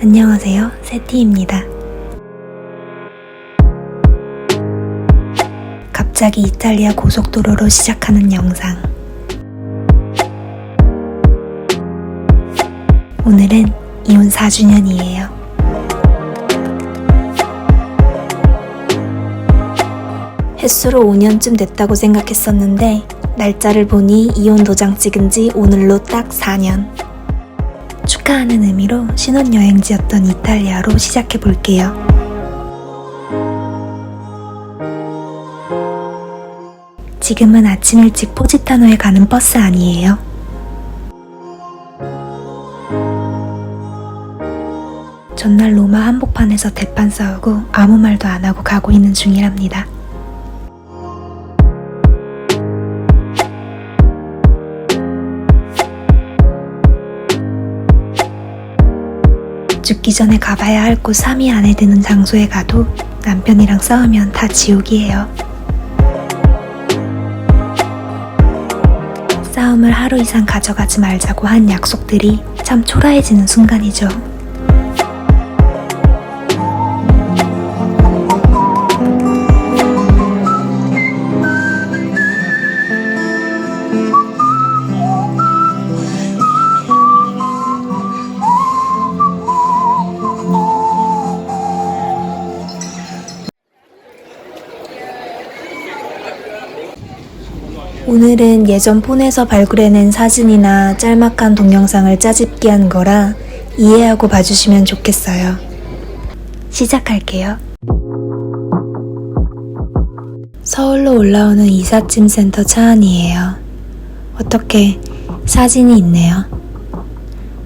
안녕하세요. 세티입니다. 갑자기 이탈리아 고속도로로 시작하는 영상. 오늘은 이혼 4주년이에요. 횟수로 5년쯤 됐다고 생각했었는데, 날짜를 보니 이혼 도장 찍은 지 오늘로 딱 4년. 축하하는 의미로 신혼여행지였던 이탈리아로 시작해 볼게요. 지금은 아침 일찍 포지타노에 가는 버스 아니에요. 전날 로마 한복판에서 대판 싸우고 아무 말도 안 하고 가고 있는 중이랍니다. 죽기 전에 가봐야 할 곳 3위 안에 드는 장소에 가도 남편이랑 싸우면 다 지옥이에요. 싸움을 하루 이상 가져가지 말자고 한 약속들이 참 초라해지는 순간이죠. 오늘은 예전 폰에서 발굴해낸 사진이나 짤막한 동영상을 짜집기 한 거라 이해하고 봐주시면 좋겠어요. 시작할게요. 서울로 올라오는 이삿짐 센터 차 안이에요. 어떻게 사진이 있네요.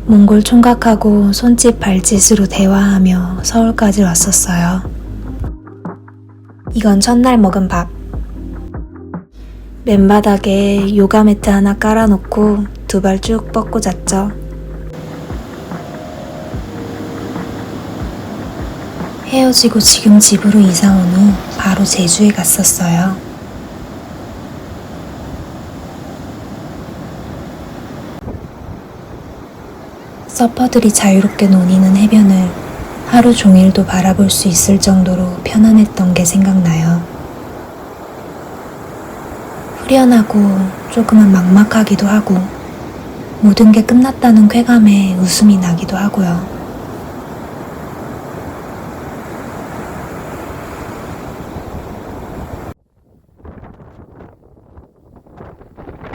몽골 총각하고 손짓 발짓으로 대화하며 서울까지 왔었어요. 이건 첫날 먹은 밥. 맨바닥에 요가 매트 하나 깔아놓고 두 발 쭉 뻗고 잤죠. 헤어지고 지금 집으로 이사 온 후 바로 제주에 갔었어요. 서퍼들이 자유롭게 노니는 해변을 하루 종일도 바라볼 수 있을 정도로 편안했던 게 생각나요. 후련하고 조금은 막막하기도 하고 모든 게 끝났다는 쾌감에 웃음이 나기도 하고요.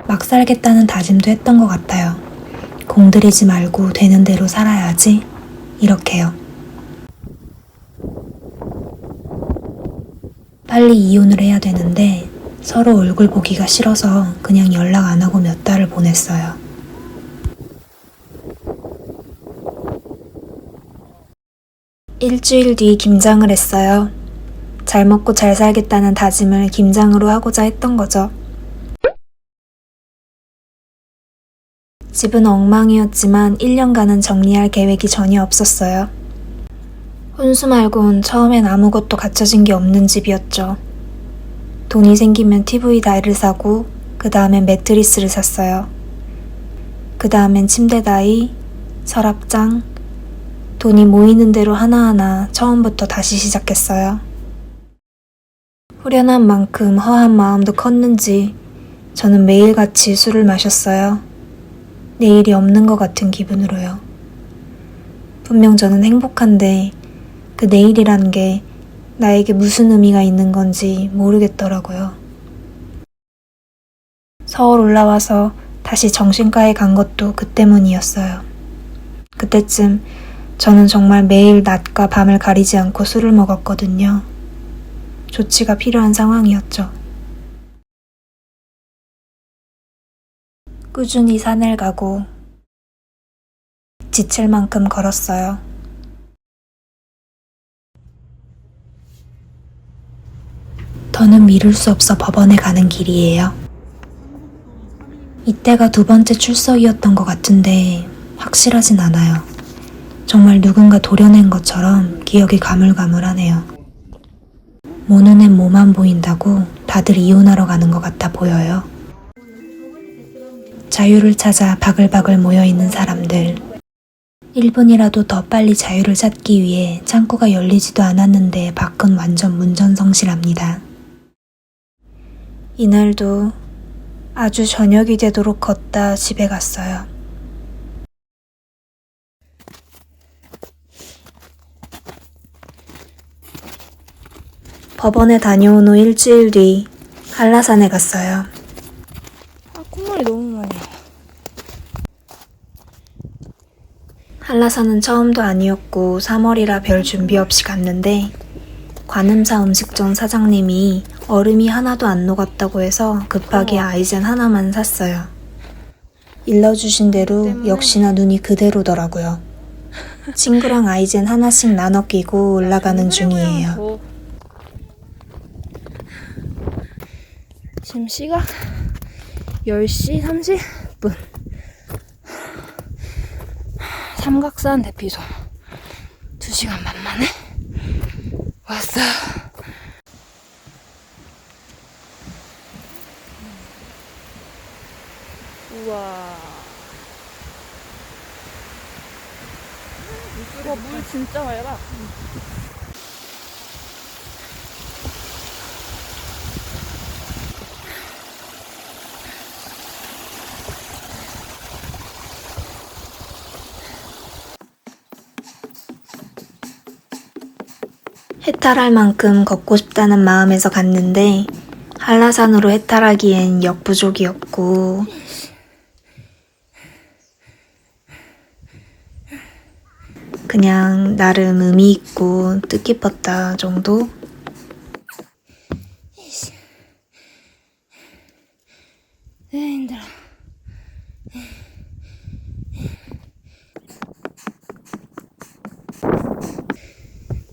막 살겠다는 다짐도 했던 것 같아요. 공들이지 말고 되는 대로 살아야지. 이렇게요. 빨리 이혼을 해야 되는데 서로 얼굴 보기가 싫어서 그냥 연락 안 하고 몇 달을 보냈어요. 일주일 뒤 김장을 했어요. 잘 먹고 잘 살겠다는 다짐을 김장으로 하고자 했던 거죠. 집은 엉망이었지만 1년간은 정리할 계획이 전혀 없었어요. 혼수 말곤 처음엔 아무것도 갖춰진 게 없는 집이었죠. 돈이 생기면 TV 다이를 사고 그 다음엔 매트리스를 샀어요. 그 다음엔 침대 다이, 서랍장, 돈이 모이는 대로 하나하나 처음부터 다시 시작했어요. 후련한 만큼 허한 마음도 컸는지 저는 매일같이 술을 마셨어요. 내일이 없는 것 같은 기분으로요. 분명 저는 행복한데 그 내일이란 게 나에게 무슨 의미가 있는 건지 모르겠더라고요. 서울 올라와서 다시 정신과에 간 것도 그 때문이었어요. 그때쯤 저는 정말 매일 낮과 밤을 가리지 않고 술을 먹었거든요. 조치가 필요한 상황이었죠. 꾸준히 산을 가고 지칠 만큼 걸었어요. 더는 미룰 수 없어 법원에 가는 길이에요. 이때가 두 번째 출석이었던 것 같은데 확실하진 않아요. 정말 누군가 도려낸 것처럼 기억이 가물가물하네요. 모 눈엔 뭐만 보인다고 다들 이혼하러 가는 것 같아 보여요. 자유를 찾아 바글바글 모여있는 사람들. 1분이라도 더 빨리 자유를 찾기 위해 창고가 열리지도 않았는데 밖은 완전 문전성실합니다. 이날도 아주 저녁이 되도록 걷다 집에 갔어요. 법원에 다녀온 후 일주일 뒤 한라산에 갔어요. 아, 콧물이 너무 많이 나. 한라산은 처음도 아니었고 3월이라 별 준비 없이 갔는데 관음사 음식점 사장님이 얼음이 하나도 안 녹았다고 해서 급하게 아이젠 하나만 샀어요. 일러주신 대로 역시나 눈이 그대로더라고요. 친구랑 아이젠 하나씩 나눠 끼고 올라가는 중이에요. 더. 지금 시각 10시 30분. 삼각산 대피소. 2시간 반 만에 왔어. 우와. 와, 물 진짜 맑아. 해탈할 만큼 걷고 싶다는 마음에서 갔는데 한라산으로 해탈하기엔 역부족이었고 그냥 나름 의미 있고 뜻깊었다 정도? 네, 힘들어.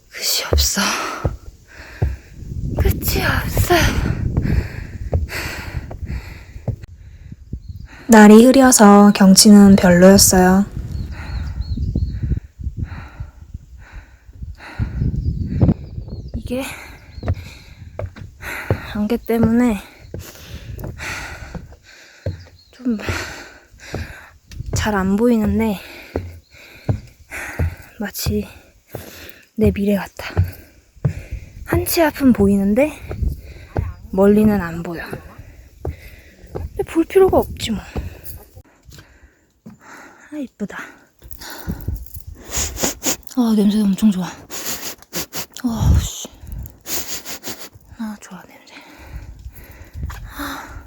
끝이 없어. 끝이 없어. 날이 흐려서 경치는 별로였어요. 이게 안개 때문에 좀 잘 안 보이는데 마치 내 미래 같아. 한치 앞은 보이는데 멀리는 안 보여. 근데 볼 필요가 없지 뭐. 아 이쁘다. 아 냄새 엄청 좋아. 아 씨. 아 좋아 냄새. 아,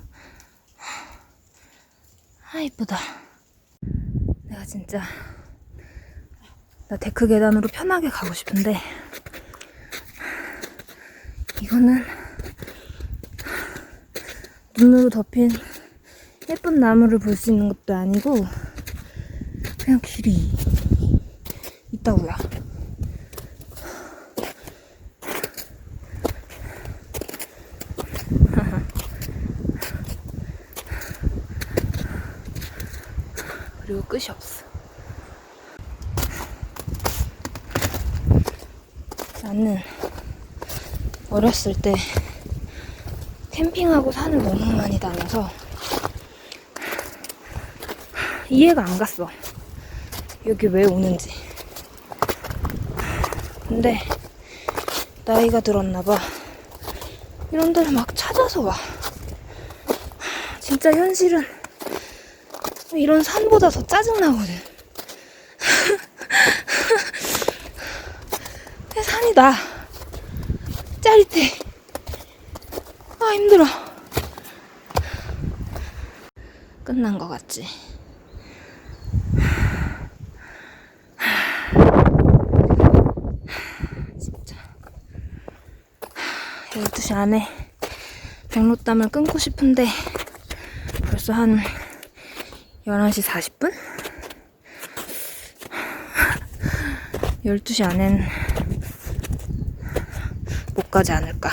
아 이쁘다. 내가 진짜 나 데크 계단으로 편하게 가고 싶은데 이거는 눈으로 덮인 예쁜 나무를 볼 수 있는 것도 아니고 그냥 길이 있다고요. 그리고 끝이 없어. 나는 어렸을 때 캠핑하고 산을 너무 많이 다녀서 이해가 안 갔어. 여기 왜 오는지. 근데 나이가 들었나봐. 이런 데를 막 찾아서 와. 진짜 현실은 이런 산보다 더 짜증나거든. 내 산이 나. 짜릿해. 아, 힘들어. 끝난 것 같지? 진짜. 12시 안에 백로땀을 끊고 싶은데 벌써 한 11시 40분? 12시 안엔 못 가지 않을까.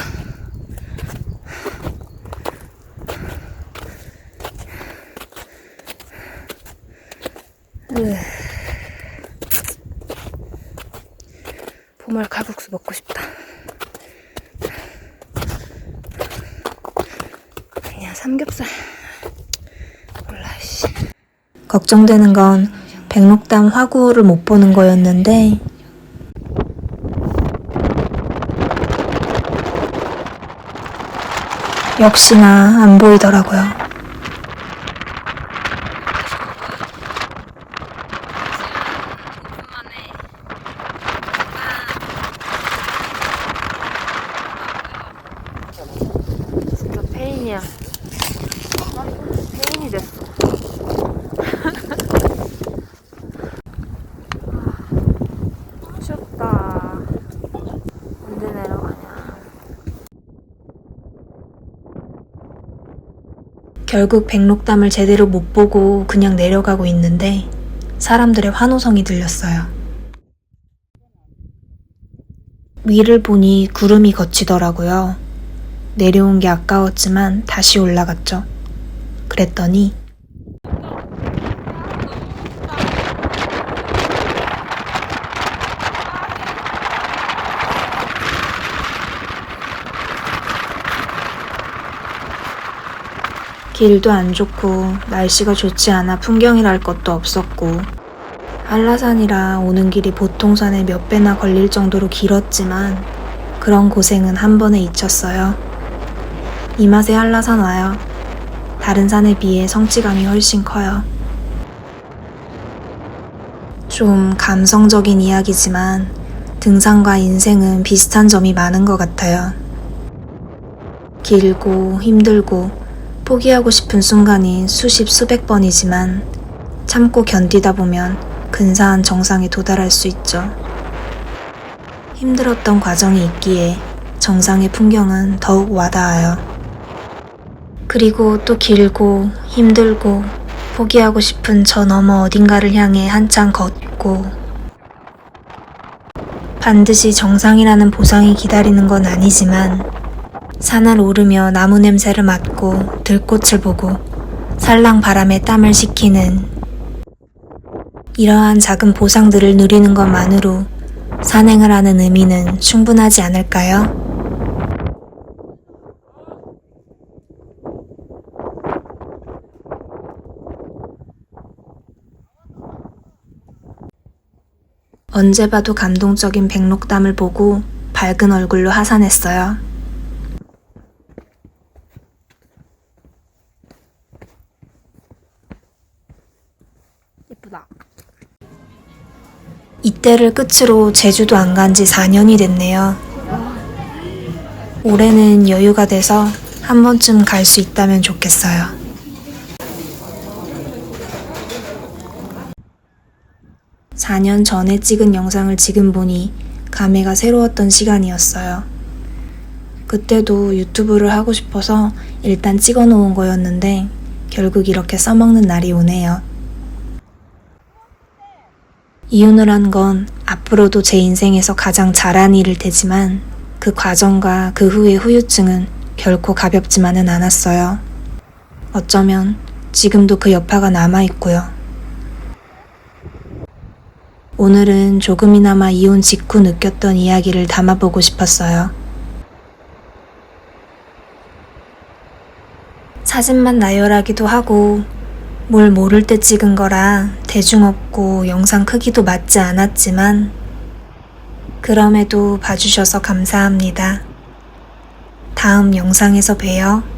으. 보말 칼국수 먹고 싶다. 그냥 삼겹살. 걱정되는 건 백록담 화구를 못 보는 거였는데 역시나 안 보이더라고요. 진짜 페인이야. 페인이 됐어. 아, 춥다. 언제 내려가냐. 결국 백록담을 제대로 못 보고 그냥 내려가고 있는데 사람들의 환호성이 들렸어요. 위를 보니 구름이 걷히더라고요. 내려온 게 아까웠지만 다시 올라갔죠. 그랬더니 길도 안 좋고 날씨가 좋지 않아 풍경이랄 것도 없었고 한라산이라 오는 길이 보통 산의 몇 배나 걸릴 정도로 길었지만 그런 고생은 한 번에 잊혔어요. 이 맛에 한라산 와요. 다른 산에 비해 성취감이 훨씬 커요. 좀 감성적인 이야기지만 등산과 인생은 비슷한 점이 많은 것 같아요. 길고 힘들고 포기하고 싶은 순간이 수십 수백 번이지만 참고 견디다 보면 근사한 정상에 도달할 수 있죠. 힘들었던 과정이 있기에 정상의 풍경은 더욱 와닿아요. 그리고 또 길고 힘들고 포기하고 싶은 저 너머 어딘가를 향해 한참 걷고 반드시 정상이라는 보상이 기다리는 건 아니지만 산을 오르며 나무 냄새를 맡고 들꽃을 보고 살랑 바람에 땀을 식히는 이러한 작은 보상들을 누리는 것만으로 산행을 하는 의미는 충분하지 않을까요? 언제 봐도 감동적인 백록담을 보고 밝은 얼굴로 하산했어요. 예쁘다. 이때를 끝으로 제주도 안 간 지 4년이 됐네요. 올해는 여유가 돼서 한 번쯤 갈 수 있다면 좋겠어요. (4년) 전에 찍은 영상을 지금 보니 감회가 새로웠던 시간이었어요. 그때도 유튜브를 하고 싶어서 일단 찍어 놓은 거였는데 결국 이렇게 써먹는 날이 오네요. 이혼을 한 건 앞으로도 제 인생에서 가장 잘한 일일 테지만 그 과정과 그 후의 후유증은 결코 가볍지만은 않았어요. 어쩌면 지금도 그 여파가 남아있고요. 오늘은 조금이나마 이혼 직후 느꼈던 이야기를 담아보고 싶었어요. 사진만 나열하기도 하고 뭘 모를 때 찍은 거라 대중 없고 영상 크기도 맞지 않았지만 그럼에도 봐주셔서 감사합니다. 다음 영상에서 봬요.